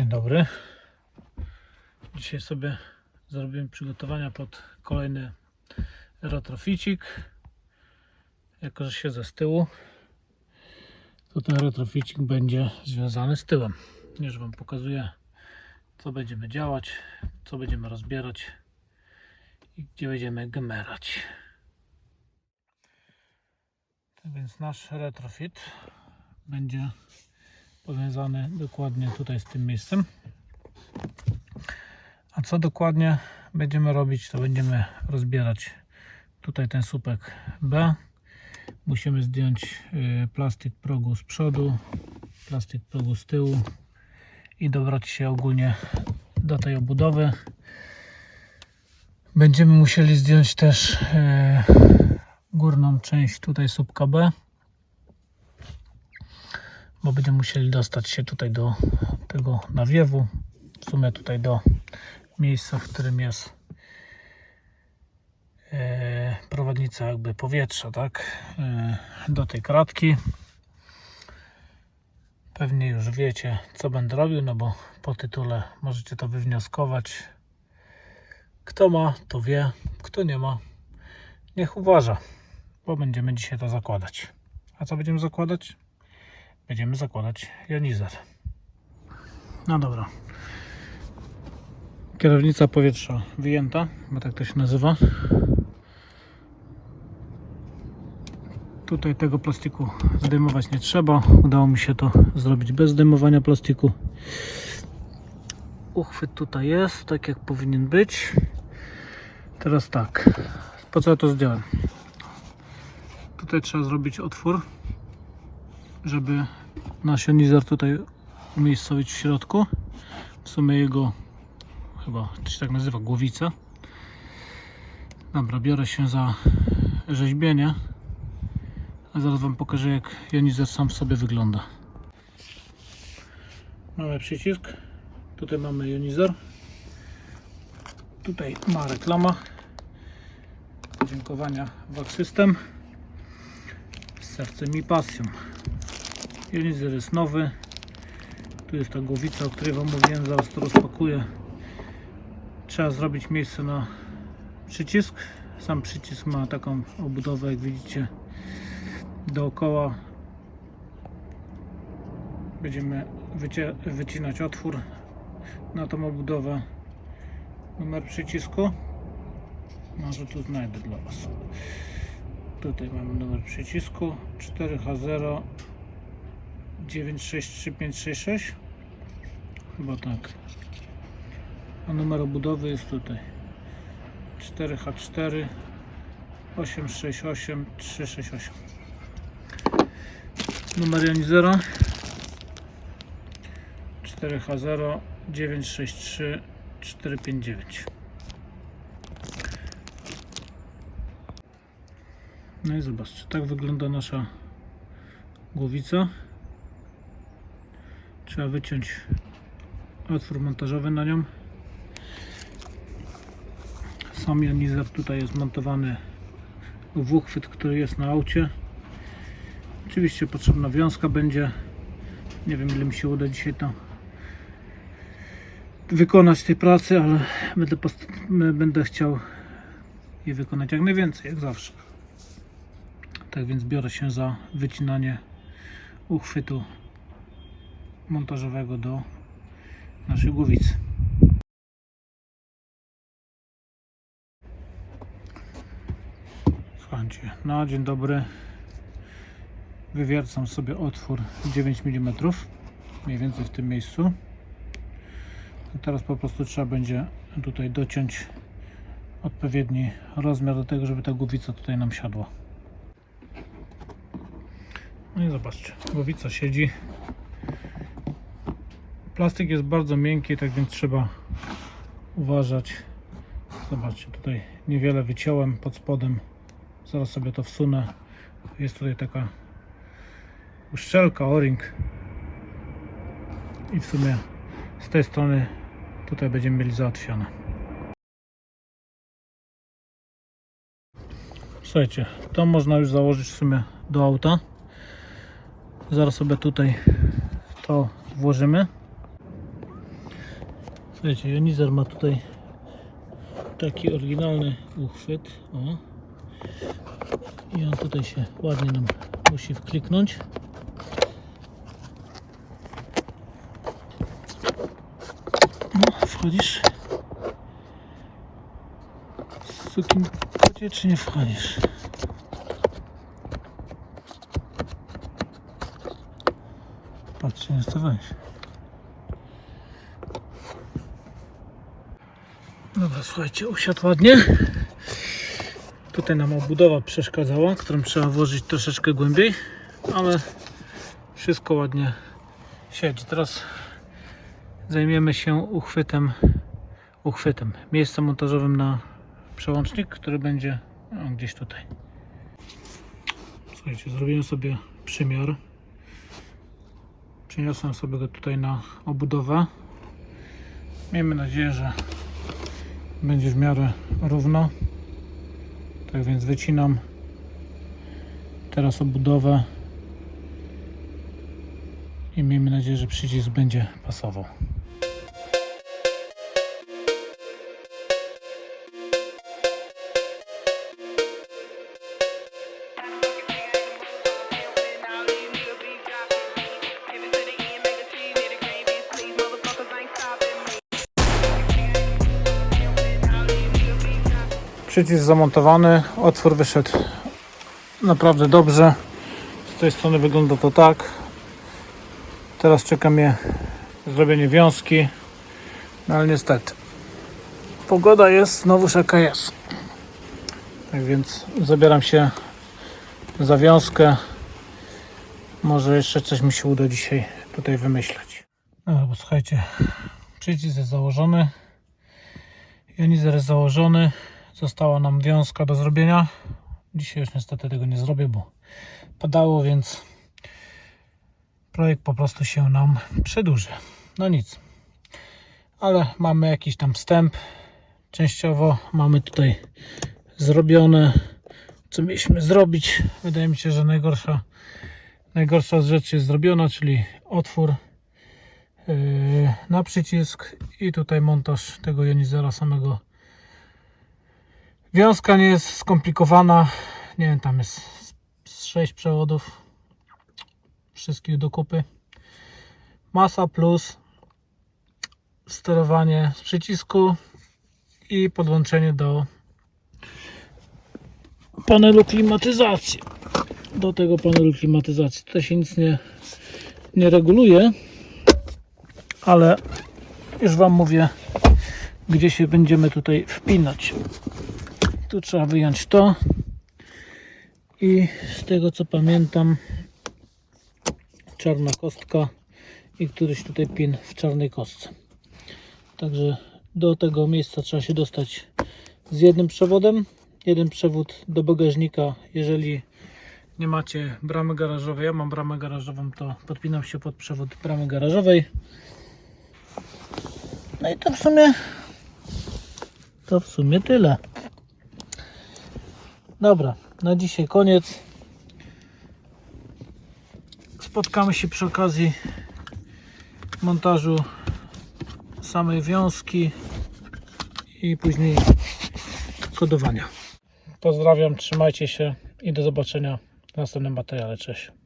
Dzień dobry. Dzisiaj sobie zrobimy przygotowania pod kolejny retroficik. Jako, że siedzę z tyłu, to ten retroficik będzie związany z tyłem. Już Wam pokazuję, co będziemy działać, co będziemy rozbierać i gdzie będziemy gemerać. Tak więc nasz retrofit będzie powiązany dokładnie tutaj z tym miejscem. A co dokładnie będziemy robić, to będziemy rozbierać tutaj ten słupek B. Musimy zdjąć y, plastik progu z przodu, plastik progu z tyłu i dobrać się ogólnie do tej obudowy. Będziemy musieli zdjąć też y, górną część tutaj słupka B bo będziemy musieli dostać się tutaj do tego nawiewu, w sumie tutaj do miejsca, w którym jest e, prowadnica jakby powietrza, tak, e, do tej kratki. Pewnie już wiecie, co będę robił, no bo po tytule możecie to wywnioskować. Kto ma, to wie, kto nie ma, niech uważa, bo będziemy dzisiaj to zakładać. A co będziemy zakładać? Będziemy zakładać jonizer. No dobra. Kierownica powietrza wyjęta, bo tak to się nazywa. Tutaj tego plastiku zdejmować nie trzeba. Udało mi się to zrobić bez zdejmowania plastiku. Uchwyt tutaj jest, tak jak powinien być. Teraz tak. Po co ja to zdjąłem? Tutaj trzeba zrobić otwór żeby nasz jonizer tutaj umiejscowić w środku. W sumie jego chyba to się tak nazywa głowica. Dobra, biorę się za rzeźbienie. A zaraz Wam pokażę jak jonizer sam w sobie wygląda. Mamy przycisk. Tutaj mamy jonizer. Tutaj ma reklama. Podziękowania Wax System. Z sercem i pasją. Jonizer jest nowy. Tu jest ta głowica, o której Wam mówiłem. Zaraz to rozpakuję. Trzeba zrobić miejsce na przycisk. Sam przycisk ma taką obudowę, jak widzicie, dookoła. Będziemy wycinać otwór na tą obudowę. Numer przycisku. Może tu znajdę dla Was. Tutaj mamy numer przycisku 4H0 963566 chyba tak. A numer obudowy jest tutaj. 4H4 868 368 numer jonizera 4H0 963 459 no i zobaczcie tak wygląda nasza głowica Trzeba wyciąć otwór montażowy na nią. Sam jonizer tutaj jest montowany w uchwyt, który jest na aucie. Oczywiście potrzebna wiązka będzie. Nie wiem ile mi się uda dzisiaj to wykonać tej pracy, ale będę, będę chciał jej wykonać jak najwięcej, jak zawsze. Tak więc biorę się za wycinanie uchwytu montażowego do naszej głowicy. Słuchajcie, na dzień dobry wywiercam sobie otwór 9 mm mniej więcej w tym miejscu. Teraz po prostu trzeba będzie tutaj dociąć odpowiedni rozmiar do tego, żeby ta głowica tutaj nam siadła. No i zobaczcie, głowica siedzi. Plastik jest bardzo miękki, tak więc trzeba uważać. Zobaczcie, tutaj niewiele wyciąłem pod spodem. Zaraz sobie to wsunę. Jest tutaj taka uszczelka, o-ring. I w sumie z tej strony tutaj będziemy mieli załatwione. Słuchajcie, to można już założyć w sumie do auta. Zaraz sobie tutaj to włożymy. Słuchajcie, Jonizer ma tutaj taki oryginalny uchwyt. O. I on tutaj się ładnie nam musi wkliknąć. No, wchodzisz. Sukin kocie, czy nie wchodzisz? Patrzcie, chce wejść. Dobra, słuchajcie, usiadł ładnie. Tutaj nam obudowa przeszkadzała, którą trzeba włożyć troszeczkę głębiej, ale wszystko ładnie siedzi. Teraz zajmiemy się uchwytem, uchwytem, miejscem montażowym na przełącznik, który będzie no, gdzieś tutaj. Słuchajcie, zrobiłem sobie przymiar. Przeniosłem sobie go tutaj na obudowę. Miejmy nadzieję, że będzie w miarę równo. Tak więc wycinam teraz obudowę i miejmy nadzieję, że przycisk będzie pasował. Przycisk zamontowany, otwór wyszedł naprawdę dobrze. Z tej strony wygląda to tak. Teraz czeka mnie zrobienie wiązki, no ale niestety pogoda jest znowuż jaka jest. Tak więc zabieram się za wiązkę. Może jeszcze coś mi się uda dzisiaj tutaj wymyśleć. No, bo słuchajcie, przycisk jest założony. Jonizer jest założony. Została nam wiązka do zrobienia. Dzisiaj już niestety tego nie zrobię, bo padało, więc projekt po prostu się nam przedłuży. No nic. Ale mamy jakiś tam wstęp. Częściowo mamy tutaj zrobione, co mieliśmy zrobić. Wydaje mi się, że najgorsza, najgorsza rzeczy jest zrobiona, czyli otwór yy, na przycisk i tutaj montaż tego jonizera samego Wiązka nie jest skomplikowana. Nie wiem, tam jest z 6 przewodów. Wszystkich do kupy. Masa plus sterowanie z przycisku i podłączenie do panelu klimatyzacji. Do tego panelu klimatyzacji. Tutaj się nic nie, nie reguluje, ale już Wam mówię, gdzie się będziemy tutaj wpinać. Tu trzeba wyjąć to. I z tego co pamiętam, czarna kostka i któryś tutaj pin w czarnej kostce. Także do tego miejsca trzeba się dostać z jednym przewodem. Jeden przewód do bagażnika, jeżeli nie macie bramy garażowej. Ja mam bramę garażową, to podpinam się pod przewód bramy garażowej. No i to w sumie to w sumie tyle. Dobra, na dzisiaj koniec. Spotkamy się przy okazji montażu samej wiązki i później kodowania. Pozdrawiam, trzymajcie się i do zobaczenia w następnym materiale. Cześć.